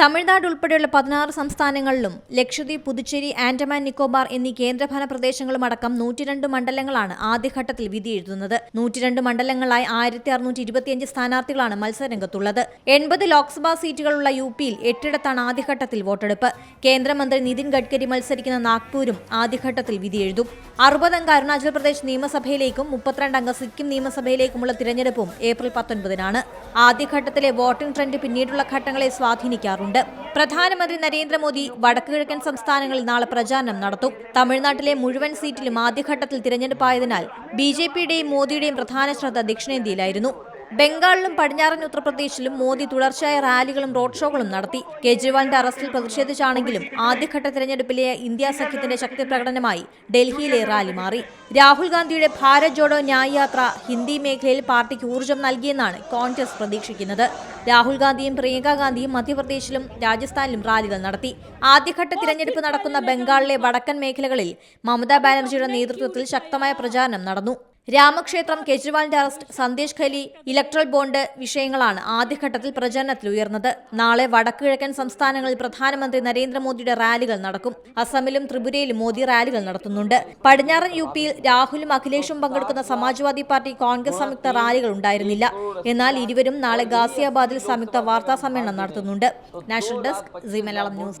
തമിഴ്നാട് ഉൾപ്പെടെയുള്ള പതിനാറ് സംസ്ഥാനങ്ങളിലും ലക്ഷദ്വീപ് പുതുച്ചേരി ആൻഡമാൻ നിക്കോബാർ എന്നീ കേന്ദ്രഭരണ പ്രദേശങ്ങളും അടക്കം നൂറ്റിരണ്ട് മണ്ഡലങ്ങളാണ് ആദ്യഘട്ടത്തിൽ വിധിയെഴുതുന്നത് നൂറ്റിരണ്ട് മണ്ഡലങ്ങളായി ആയിരത്തി അറുന്നൂറ്റി ഇരുപത്തിയഞ്ച് സ്ഥാനാർത്ഥികളാണ് മത്സരരംഗത്തുള്ളത്. എൺപത് ലോക്സഭാ സീറ്റുകളുള്ള യു പിയിൽ എട്ടിടത്താണ് ആദ്യഘട്ടത്തിൽ വോട്ടെടുപ്പ്. കേന്ദ്രമന്ത്രി നിതിൻ ഗഡ്കരി മത്സരിക്കുന്ന നാഗ്പൂരും ആദ്യഘട്ടത്തിൽ വിധിയെഴുതും അറുപതംഗ അരുണാചൽ പ്രദേശ് നിയമസഭയിലേക്കും മുപ്പത്തിരണ്ടംഗ സിക്കിം നിയമസഭയിലേക്കുമുള്ള തിരഞ്ഞെടുപ്പും ഏപ്രിൽ പത്തൊൻപതിനാണ്. ആദ്യഘട്ടത്തിലെ വോട്ടിംഗ് ട്രെൻഡ് പിന്നീടുള്ള ഘട്ടങ്ങളെ സ്വാധീനിക്കാറുണ്ട്. പ്രധാനമന്ത്രി നരേന്ദ്രമോദി വടക്കുകിഴക്കൻ സംസ്ഥാനങ്ങളിൽ നാളെ പ്രചാരണം നടത്തും. തമിഴ്നാട്ടിലെ മുഴുവൻ സീറ്റിലും ആദ്യഘട്ടത്തിൽ തിരഞ്ഞെടുപ്പായതിനാൽ ബി ജെ പിയുടെയും മോദിയുടെയും പ്രധാന ശ്രദ്ധ ദക്ഷിണേന്ത്യയിലായിരുന്നു. ബംഗാളിലും പടിഞ്ഞാറൻ ഉത്തർപ്രദേശിലും മോദി തുടർച്ചയായ റാലികളും റോഡ് ഷോകളും നടത്തി. കേജ്രിവാളിന്റെ അറസ്റ്റിൽ പ്രതിഷേധിച്ചാണെങ്കിലും ആദ്യഘട്ട തെരഞ്ഞെടുപ്പിലെ ഇന്ത്യ സഖ്യത്തിന്റെ ശക്തി പ്രകടനമായി ഡൽഹിയിലെ റാലി മാറി. രാഹുൽ ഗാന്ധിയുടെ ഭാരത് ജോഡോ ന്യായ് യാത്ര ഹിന്ദി മേഖലയിൽ പാർട്ടിക്ക് ഊർജം നൽകിയെന്നാണ് കോൺഗ്രസ് പ്രതീക്ഷിക്കുന്നത്. രാഹുൽ ഗാന്ധിയും പ്രിയങ്ക ഗാന്ധിയും മധ്യപ്രദേശിലും രാജസ്ഥാനിലും റാലികൾ നടത്തി. ആദ്യഘട്ട തിരഞ്ഞെടുപ്പ് നടക്കുന്ന ബംഗാളിലെ വടക്കൻ മേഖലകളിൽ മമതാ ബാനർജിയുടെ നേതൃത്വത്തിൽ ശക്തമായ പ്രചാരണം നടന്നു. രാമക്ഷേത്രം കെജ്രിവാളിന്റെ arrest Sandeshkhali electoral bond വിഷയങ്ങളാണ് ആദ്യഘട്ടത്തിൽ പ്രചരണത്തിൽ ഉയർന്നത്. നാളെ വടക്കുകിഴക്കൻ സംസ്ഥാനങ്ങളിൽ പ്രധാനമന്ത്രി നരേന്ദ്രമോദിയുടെ റാലികൾ നടക്കും. അസമിലും ത്രിപുരയിലും മോദി റാലികൾ നടത്തുന്നുണ്ട്. പടിഞ്ഞാറൻ യു പിയിൽ രാഹുലും അഖിലേഷും പങ്കെടുക്കുന്ന സമാജ്വാദി പാർട്ടി കോൺഗ്രസ് സംയുക്ത റാലികൾ ഉണ്ടായിരുന്നില്ല. എന്നാൽ ഇരുവരും നാളെ ഗാസിയാബാദിൽ സംയുക്ത വാർത്താ സമ്മേളനം നടത്തുന്നുണ്ട്. National desk news.